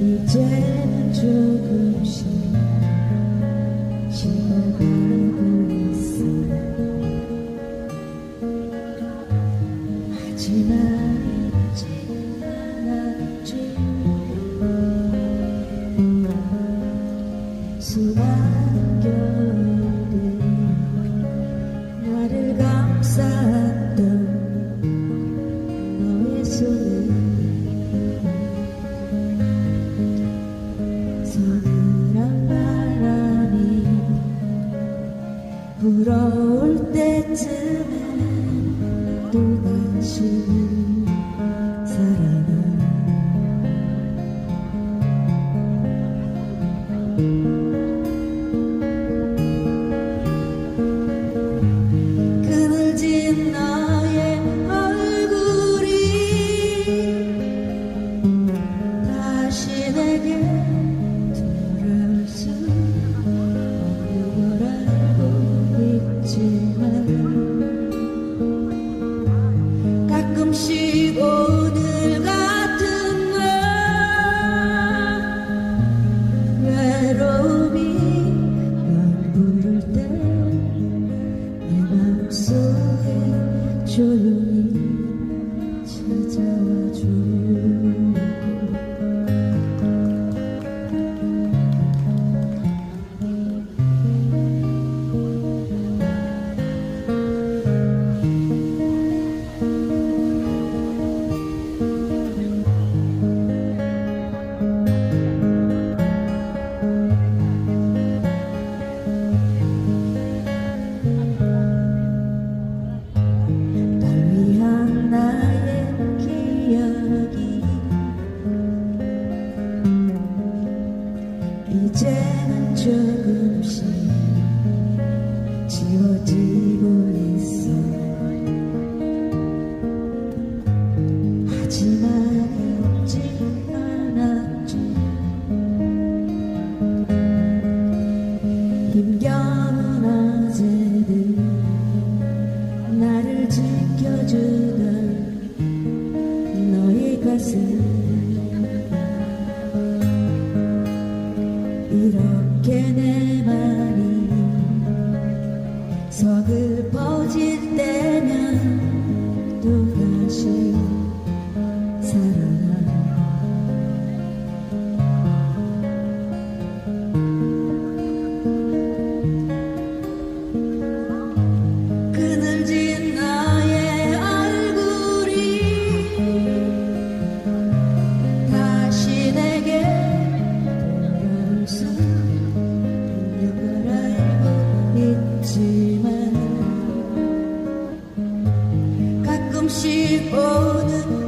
이제는 조금씩 식어가고 있어 grande. 가끔씩 같은 날 외로움이 널 부를 때 내 마음속에 조용히 이제는 조금씩 지워지고 있어. 하지만 잊지 않았지. 힘겨운 어제들 나를 지켜주던 너의 가슴 있지만 가끔씩 오는